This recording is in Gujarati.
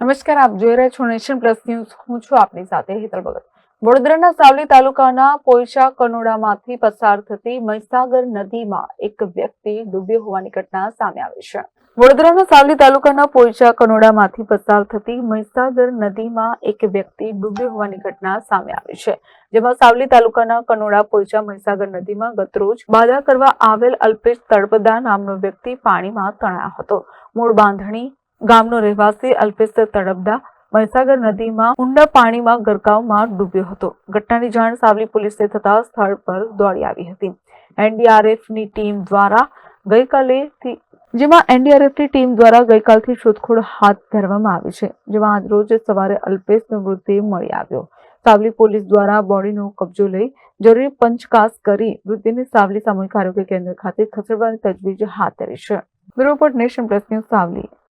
નમસ્કાર, આપ જોઈ રહ્યા છો નેશન પ્લસ ન્યૂઝ. હું છું આપની સાથે હેતલ ભગત. વડોદરાના સાવલી તાલુકાના પોઈચા કનોડામાંથી પસાર થતી મહીસાગર નદીમાં એક વ્યક્તિ ડૂબ્યો હોવાની ઘટના સામે આવી છે. વડોદરાના સાવલી તાલુકાના પોઈચા કનોડામાંથી પસાર થતી મહીસાગર નદીમાં એક વ્યક્તિ ડૂબ્યો હોવાની ઘટના સામે આવી છે. જેમાં સાવલી તાલુકાના કનોડા પોઈચા મહીસાગર નદીમાં ગતરોજ બાધા કરવા આવેલ અલ્પેશ તળપદા નામનો વ્યક્તિ પાણીમાં તણાયો હતો. મૂળ બાંધણી ગામનો રહેવાસી અલ્પેશ તળપદા મહીસાગર નદીમાં ઊંડા પાણીમાં ગરકાવમાં ડૂબ્યો હતો. ઘટનાની જાણ સાવલી પોલીસને થતા સ્થળ પર દોડી આવી હતી. એનડીઆરએફની ટીમ દ્વારા ગઈકાલે જેમાં એનડીઆરએફની ટીમ દ્વારા ગઈકાલથી શોધખોળ હાથ ધરવામાં આવી છે, જેમાં આજરોજ સવારે અલ્પેશનો મૃતદેહ મળી આવ્યો. સાવલી પોલીસ દ્વારા બોડીનો કબજો લઈ જરૂરી પંચકાસ કરી મૃતદેહને સાવલી સામૂહિક આરોગ્ય કેન્દ્ર ખાતે ખસેડવાની તજવીજ હાથ ધરી છે. Bureau nation plus news Savli.